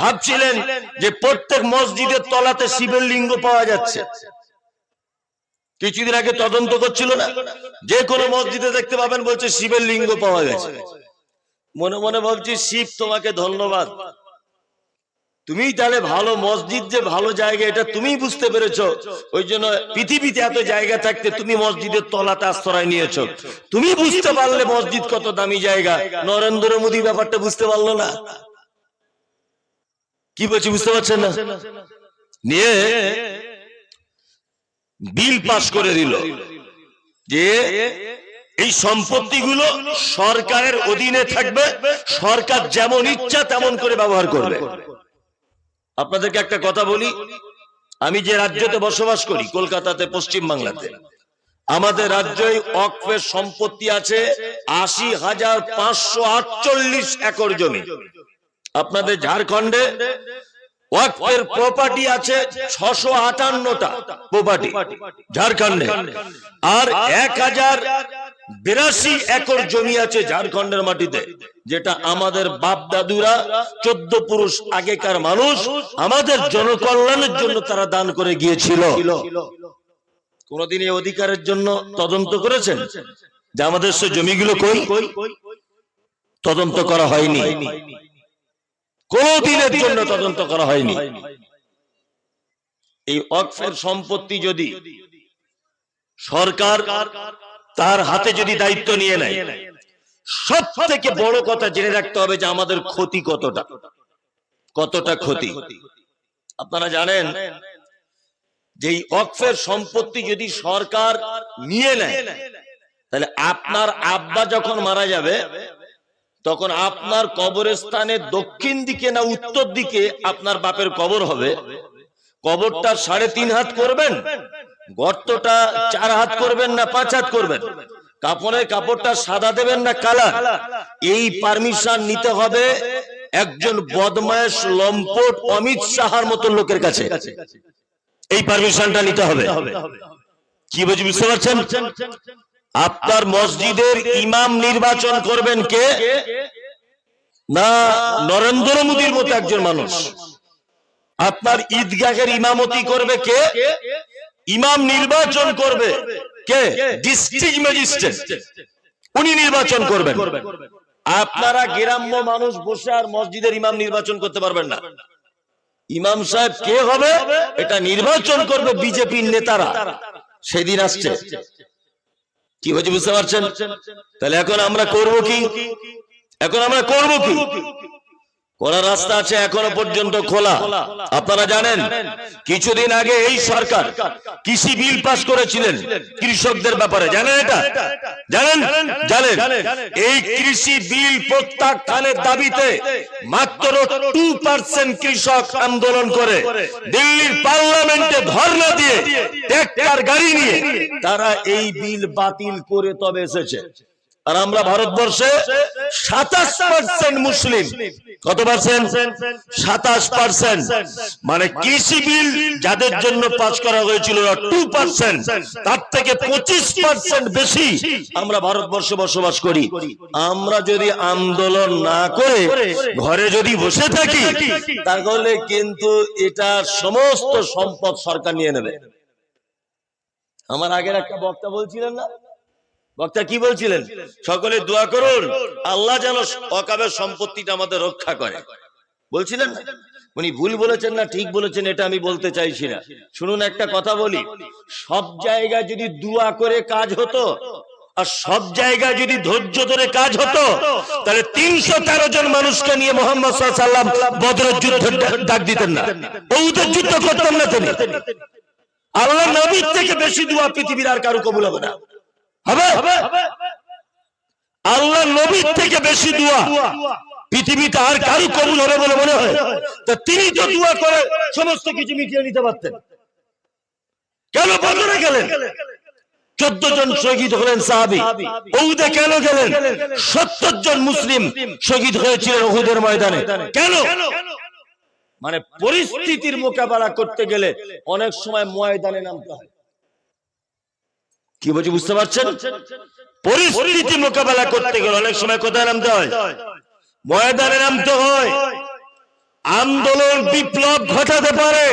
ভাবছিলেন যে প্রত্যেক মসজিদের তলাতে শিবের লিঙ্গ পাওয়া যাচ্ছে। কিছুদিন আগে তদন্ত করছিল না? যে কোনো মসজিদে দেখতে পাবেন বলছে শিবের লিঙ্গ পাওয়া গেছে। মনে মনে ভাবছি, শিব তোমাকে ধন্যবাদ। তুমি তাহলে ভালো মসজিদ যে ভালো জায়গা, এটা তুমি বুঝতে পেরেছ। ওই জন্য পৃথিবীতে এত জায়গা থাকতে তুমি মসজিদের তলাতে আশ্রয় নিয়েছো। তুমি বুঝতে পারলে মসজিদ কত দামি জায়গা। নরেন্দ্র মোদী ব্যাপারটা বুঝতে পারল না। কি বলছি বুঝতে পারছেন না? নিয়ে বিল পাস করে দিল যে এই সম্পত্তিগুলো সরকারের অধীনে থাকবে, সরকার যেমন ইচ্ছা তেমন করে ব্যবহার করবে। আপনাদেরকে একটা কথা বলি, আমি যে রাজ্যতে বসবাস করি, কলকাতাতে, পশ্চিম বাংলাতে, আমাদের রাজ্যে অকফের সম্পত্তি আছে আশি হাজার পাঁচশো আটচল্লিশ একর জমি। আপনাদের ঝাড়খণ্ডে ওয়াকফের প্রপার্টি আছে ছশো আটান্নটা প্রপার্টি ঝাড়খণ্ডে। আর এক হাজার বিরাশি একর জমি আছে ঝাড়খণ্ডের মাটিতে, যেটা আমাদের বাপ দাদুরা চোদ্দ পুরুষ আগেকার মানুষ আমাদের জনকল্যাণের জন্য তারা দান করে গিয়েছিল। কোনদিন এই অধিকারের জন্য তদন্ত করেছেন? যে আমাদের সে জমিগুলো কই? তদন্ত করা হয়নি। কোনদিনের জন্য তদন্ত করা হয়নি। এই অক্সের সম্পত্তি যদি সরকার তার হাতে যদি দায়িত্ব নিয়ে নেয় সব থেকে বড় কথা জেনে রাখতে হবে যে আমাদের ক্ষতি কতটা। কতটা ক্ষতি? আপনারা জানেন যে এই অক্সের সম্পত্তি যদি সরকার নিয়ে নেয় তাহলে আপনার আব্বা যখন মারা যাবে তখন আপনার কবরস্থানের দক্ষিণ দিকে না উত্তর দিকে আপনার বাপের কবর হবে। কবরটা সাড়ে তিন হাত করবেন, গর্তটা চার হাত করবেন না পাঁচ হাত করবেন। কাপড়ের কাপড়টা সাদা দেবেন না কালা। এই পারমিশন নিতে হবে একজন বদমাস লম্পট, অমিত সাহার মতো লোকের কাছে। এই পারমিশনটা নিতে হবে। কি বুঝি বুঝতে পারছেন? আপনার মসজিদের ইমাম নির্বাচন করবেন কে? না নরেন্দ্র মোদীর মতো একজন মানুষ। আপনার ঈদগাহের ইমামতি করবে কে? ইমাম নির্বাচন করবে কে? District magistrate. উনি নির্বাচন করবেন। আপনারা গ্রাম্য মানুষ বসে আর মসজিদের ইমাম নির্বাচন করতে পারবেন না। ইমাম সাহেব কে হবে? এটা নির্বাচন করবে বিজেপির নেতারা। সেদিন আসছে। কি হয়েছে বুঝতে পারছেন? তাহলে এখন আমরা করব কি? এখন আমরা করব কি? করার রাস্তা আছে এখনও পর্যন্ত খোলা। আপনারা জানেন, কিছুদিন আগে এই সরকার কৃষি বিল পাশ করেছিলেন কৃষকদের ব্যাপারে। জানেন এটা? জানেন? জানেন? এই কৃষি বিল প্রত্যাখ্যানের দাবিতে মাত্র টু পার্সেন্ট কৃষক আন্দোলন করে। দিল্লির পার্লামেন্টে ধর্ণা দিয়ে, ট্র্যাক্টর, গাড়ি নিয়ে তারা এই বিল বাতিল করে তবে এসেছে। আর আমরা ভারতবর্ষে সাতাশ পার্সেন্ট মুসলিম। কত পার্সেন্ট? সাতাশ পার্সেন্ট। মানে কৃষি বিল যাদের জন্য পাস করা হয়েছিল টু পার্সেন্ট। তার থেকে পঁচিশ পার্সেন্ট বেশি আমরা ভারতবর্ষে বসবাস করি। আমরা যদি আন্দোলন না করে ঘরে যদি বসে থাকি, তাহলে কিন্তু এটা সমস্ত সম্পদ সরকার নিয়ে নেবে। আমার আগের একটা বক্তা বলছিলেন না? বক্তা কি বলছিলেন? সকলে দোয়া করুন, আল্লাহ যেন অকাবের সম্পত্তিটা আমাদের রক্ষা করে। বলছিলেন? উনি ভুল বলেছেন না, ঠিক বলেছেন, এটা আমি বলতে চাইছি না। শুনুন, একটা কথা বলি। সব জায়গায় যদি দোয়া করে কাজ হতো, আর সব জায়গায় যদি ধৈর্য ধরে কাজ হতো, তাহলে তিনশো তেরো জন মানুষকে নিয়ে মোহাম্মদ সাল্লাম বদরের যুদ্ধ ডাক দিতেন না। ওদের যুদ্ধ করতেন না তিনি। আল্লাহ নবীর থেকে বেশি দোয়া পৃথিবীর আর কারও কবুল হবে না। হবে? আল্লাহ নবীর থেকে বেশি দোয়া। পৃথিবীতে আর কারও কবুল হবে বলে মনে হয়? তো তিনি তো দোয়া করে সমস্ত কিছু মিটিয়ে নিতে পারতেন। কেন বদরে গেলেন? চোদ্দ জন শহীদ হলেন সাহাবি। ওহুদে কেন গেলেন? সত্তর জন মুসলিম শহীদ হয়েছিলেন ওহুদের ময়দানে। কেন? মানে পরিস্থিতির মোকাবেলা করতে গেলে অনেক সময় ময়দানে নামতে হয়। কি বলছি, বুঝতে পারছেন? পরিস্থিতি মোকাবেলা করতে গেলে অনেক সময় কোথায় নামতে হয়? ময়দানে নামতে হয়। আন্দোলন, বিপ্লব ঘটাতে পারে।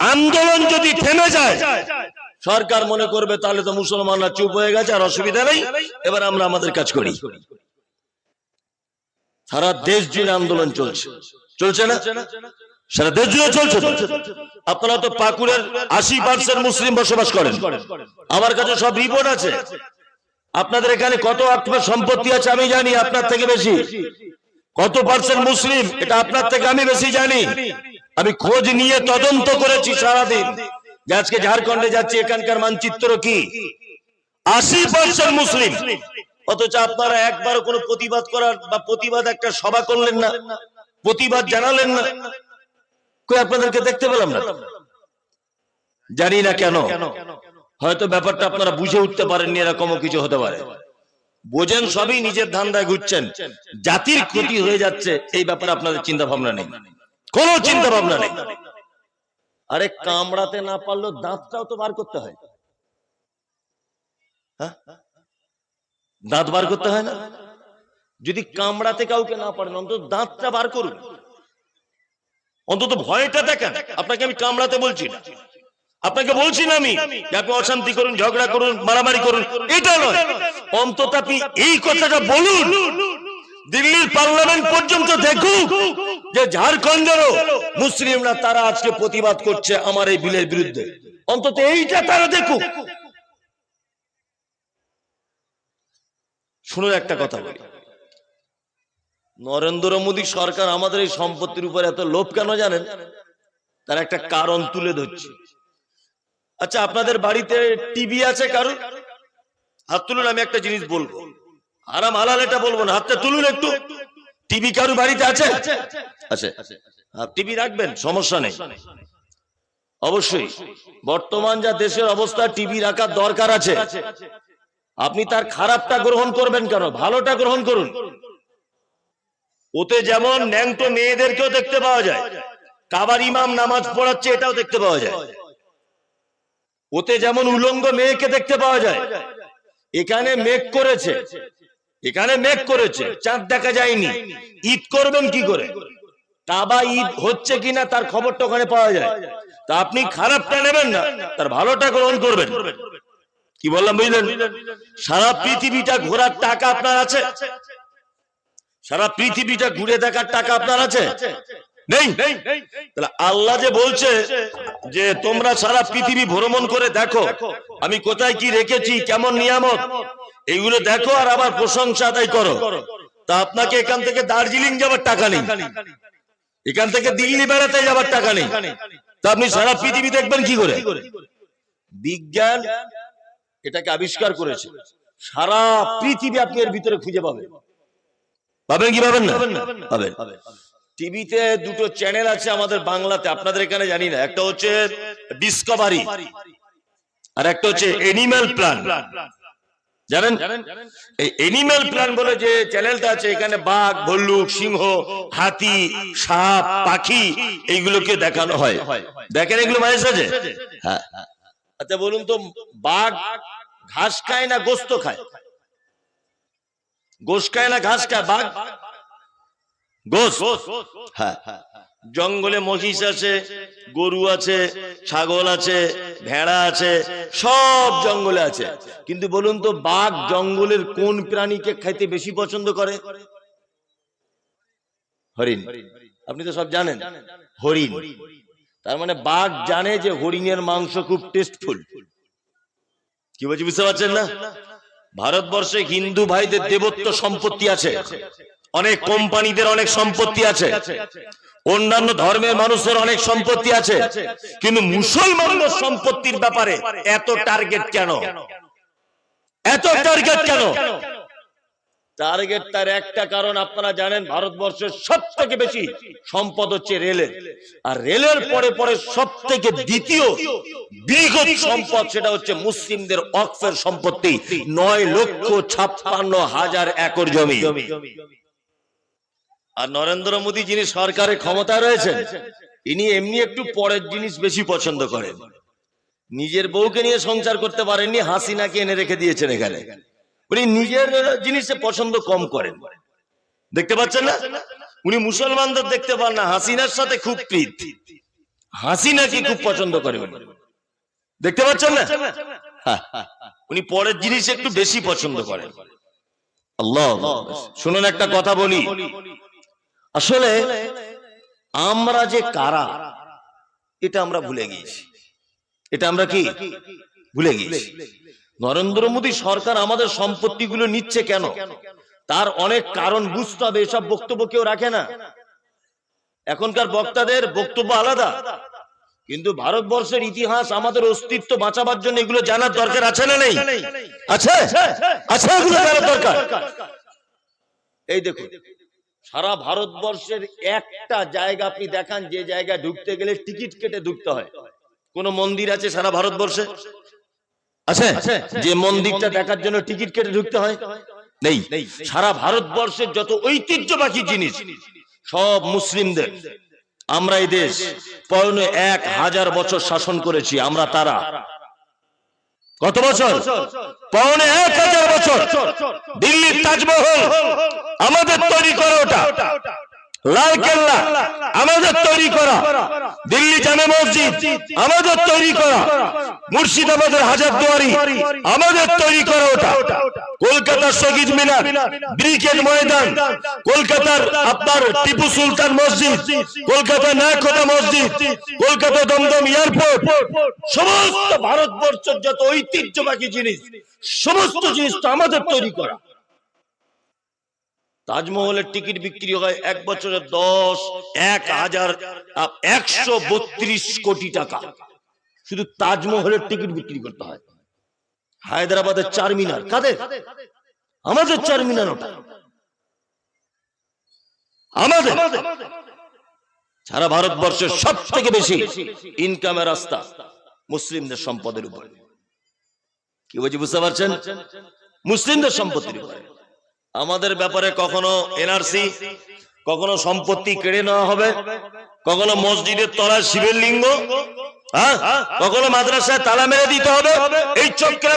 আন্দোলন যদি থেমে যায়, সরকার মনে করবে, তাহলে তো মুসলমানরা চুপ হয়ে গেছে, আর অসুবিধা নেই। এবার আমরা আমাদের কাজ করি। সারা দেশ জুড়ে আন্দোলন চলছে। চলছে না? সারা দেশ জুড়ে চলছে। আপনারা তো পাকুড়ের আশি পার্সেন্ট মুসলিম বসবাস করেন। আমার কাছে সব রিপোর্ট আছে। আপনাদের এখানে কত আত্মের সম্পত্তি আছে আমি জানি, আপনার থেকে বেশি। কত পার্সেন্ট মুসলিম, এটা আপনার থেকে আমি বেশি জানি। আমি খোঁজ নিয়ে তদন্ত করেছি সারাদিন। যে আজকে ঝাড়খণ্ডে যাচ্ছি, এখানকার মানচিত্র কি? আশি পার্সেন্ট মুসলিম। অথচ আপনারা একবার কোনো প্রতিবাদ করার বা প্রতিবাদ একটা সভা করলেন না। প্রতিবাদ জানালেন না। কই আপনাদেরকে দেখতে পেলাম না জানি না কেন। হয়তো ব্যাপারটা আপনারা বুঝে উঠতে পারেননি, এরকমও কিছু হতে পারে। বোঝেন সবই নিজের ধান্দায় ঘুরছেন। জাতির ক্ষতি হয়ে যাচ্ছে, এই ব্যাপারে আপনাদের চিন্তা ভাবনা নেই। কোনো চিন্তা ভাবনা নেই। আরে কামড়াতে না পারলেও দাঁতটাও তো বার করতে হয়। হ্যাঁ? দাঁত বার করতে হয় না? যদি কামড়াতে কাউকে না পারেন, অন্তত দাঁতটা বার করুন। অন্তত ভয়টা দেখেন। আপনাকে আমি কামড়াতে বলছি না। আপনাকে বলছি না আমি আপনি অশান্তি করুন, ঝগড়া করুন, মারামারি করুন, এটা নয়। অন্তত আপনি এই কথাটা বলুন। দিল্লির পার্লামেন্ট পর্যন্ত দেখুক যে ঝাড়খণ্ডেরও মুসলিমরা তারা আজকে প্রতিবাদ করছে আমার এই বিলের বিরুদ্ধে। অন্তত এইটা তারা দেখুক। শুনুন একটা কথা বলি। নরেন্দ্র মোদী সরকার আমাদের এই সম্পত্তির উপর এত লোভ কেন জানেন? তার একটা কারণ তুলে ধরছি। আচ্ছা আপনাদের বাড়িতে টিভি আছে কারণ হাত তুলুন, আমি একটা জিনিস বলব। আরাম হালাল এটা বলব না। হাতটা তুলুন একটু। টিভি কারু বাড়িতে আছে? আছে। টিভি রাখবেন, সমস্যা নেই। অবশ্যই। বর্তমান যা দেশের অবস্থা, টিভি রাখার দরকার আছে। আপনি তার খারাপটা গ্রহণ করবেন কেন? ভালোটা গ্রহণ করুন। ওতে যেমন ন্যাংটো মেয়েদেরকেও দেখতে পাওয়া যায়, কাবার ইমাম নামাজ পড়াচ্ছে এটাও দেখতে পাওয়া যায়। ওতে যেমন উলঙ্গ মেয়েকে দেখতে পাওয়া যায়, এখানে মেঘ করেছে, এখানে মেঘ করেছে, চাঁদ দেখা যায়নি, ঈদ করবেন কি করে? কাবা ঈদ হচ্ছে কিনা তার খবরটা ওখানে পাওয়া যায়। তা আপনি খারাপটা নেবেন না, তার ভালোটা গ্রহণ করবেন। কি বললাম, বুঝলেন? সারা পৃথিবীটা ঘোরার টাকা আপনার আছে সারা পৃথিবীটা ঘুরে দেখার টাকা আপনার আছে? নেই? তাহলে আল্লাহ যে বলছে যে তোমরা সারা পৃথিবী ভ্রমণ করে দেখো, আমি কোথায় কি রেখেছি, কেমন নিয়ামত, এইগুলো দেখো আর আবার প্রশংসা আদায় করো। তা আপনাকে এখান থেকে দার্জিলিং যাবার টাকা নেই। এখান থেকে দিল্লি বেড়াতে যাবার টাকা নেই। তা আপনি সারা পৃথিবী দেখবেন কি করে? বিজ্ঞান এটাকে আবিষ্কার করেছে। সারা পৃথিবী আপনি এর ভিতরে খুঁজে পাবেন। পাবেন কি পাবেন না? পাবেন টিভিতে দুটো চ্যানেল আছে আমাদের বাংলাতে আপনাদের এখানে জানি না। একটা হচ্ছে ডিসকভারি আর একটা হচ্ছে এনিম্যাল প্ল্যান জানেন? এই এনিম্যাল প্ল্যান বলে যে চ্যানেলটা আছে এখানে বাঘ ভল্লুক সিংহ হাতি সাপ পাখি এইগুলোকে দেখানো হয়। দেখেন এগুলো মাঝে সাঝে? হ্যাঁ। আচ্ছা বলুন তো বাঘ ঘাস খায় না গোস্ত খায়? গোস খায় না, ঘাস খায়, বাঘ? গোস হ্যাঁ। জঙ্গলে মহিষ আছে, গরু আছে, ছাগল আছে, ভেড়া আছে, সব জঙ্গলে আছে। কিন্তু বলুন তো, বাঘ জঙ্গলের কোন প্রাণীকে খাইতে বেশি পছন্দ করে? হরিণ। আপনি তো সব জানেন। হরিণ। তার মানে বাঘ জানে যে হরিণের মাংস খুব টেস্টফুল কি বলছি, বুঝতে পারছেন না? ভারতবর্ষে হিন্দু ভাইদের দেবত্ব সম্পত্তি আছে। অনেক কোম্পানিদের অনেক সম্পত্তি আছে। অন্যান্য ধর্মের মানুষের অনেক সম্পত্তি আছে। কিন্তু মুসলমানদের সম্পত্তির ব্যাপারে এত টার্গেট কেন? এত টার্গেট কেন? টার্গেট তার একটা কারণ আপনারা জানেন, ভারতবর্ষের সব থেকে বেশি সম্পদ হচ্ছে রেলের। আর রেলের পরে পরে সব থেকে দ্বিতীয় বৃহৎ সম্পদ সেটা হচ্ছে মুসলিমদের অক্ফের সম্পত্তি, নয় লক্ষ ছাপ্পান্ন হাজার একর জমি। আর নরেন্দ্র মোদী যিনি সরকারের ক্ষমতায় রয়েছেন, ইনি এমনি একটু পরের জিনিস বেশি পছন্দ করেন। নিজের বউকে নিয়ে সংসার করতে পারেননি, হাসিনাকে এনে রেখে দিয়েছেন এখানে। উনি নিজের জিনিসে পছন্দ কম করেন। দেখতে পাচ্ছেন না? উনি মুসলমানদের দেখতে পান না, হাসিনার সাথে খুব প্রীত। হাসিনাকে খুব পছন্দ করে উনি? দেখতে পাচ্ছেন না? উনি পরের জিনিস একটু বেশি পছন্দ করেন। আল্লাহ। শুনুন একটা কথা বলি। আসলে আমরা যে কারা, এটা আমরা ভুলে গিয়েছি। এটা আমরা কি? ভুলে গিয়েছি। নরেন্দ্র মোদী সরকার আমাদের সম্পত্তিগুলো নিচ্ছে কেন? তার অনেক কারণ বুঝতে হবে, এসব বক্তব্য কেউ রাখে না। এখনকার বক্তাদের বক্তব্য আলাদা। কিন্তু ভারতবর্ষের ইতিহাস আমাদের অস্তিত্ব বাঁচাবার জন্য এগুলো জানার দরকার আছে না নেই? আছে? আছে দরকার? এই দেখুন, সারা ভারতবর্ষের একটা জায়গা আপনি দেখান, যে জায়গায় ঢুকতে গেলে টিকিট কেটে ঢুকতে হয়। কোন মন্দির আছে সারা ভারতবর্ষে? আছে? যে মন্দিরটা দেখার জন্য টিকিট কেটে ঢুকতে হয়? নেই। সারা ভারতবর্ষের যত ঐতিহ্যবাহী জিনিস সব মুসলিমদের। আমরা এই দেশ পৌনে এক হাজার বছর শাসন করেছি আমরা তারা। কত বছর? পৌনে এক হাজার বছর। দিল্লির তাজমহল আমাদের তৈরি করা লাল কেল্লা, আমাদের তৈরি করা। দিল্লি জামে মসজিদ, আমাদের তৈরি করা। মুর্শিদাবাদের হাজার দুয়ারি, আমাদের তৈরি করা ওটা। কলকাতার শহীদ মিনার, ব্রিগেড ময়দান, কলকাতার আপনার টিপু সুলতান মসজিদ, কলকাতা নায়কতা মসজিদ, কলকাতা দমদম এয়ারপোর্ট, সমস্ত ভারতবর্ষের যত ঐতিহ্যবাহী জিনিস, সমস্ত জিনিস তো আমাদের তৈরি করা। তাজমহলের টিকিট বিক্রি হয় এক বছরে দশ, এক হাজার একশো বত্রিশ কোটি টাকা। শুধু তাজমহলের টিকিট বিক্রি করতে হয়। হায়দ্রাবাদের চার মিনার কাদের? আমাদের চার মিনার ওটা। আমাদের। সারা ভারতবর্ষের সব থেকে বেশি ইনকামের রাস্তা মুসলিমদের সম্পদের উপরে। কি বলছি বুঝতে পারছেন? মুসলিমদের সম্পত্তির উপরে। আমাদের ব্যাপারে কখনো এনআরসি, কখনো সম্পত্তি কেড়ে নেওয়া হবে, কখনো মসজিদের তলায় শিবের লিঙ্গ হ্যাঁ? কখনো মাদ্রাসায় তালা মেরে দিতে হবে, এই চক্রে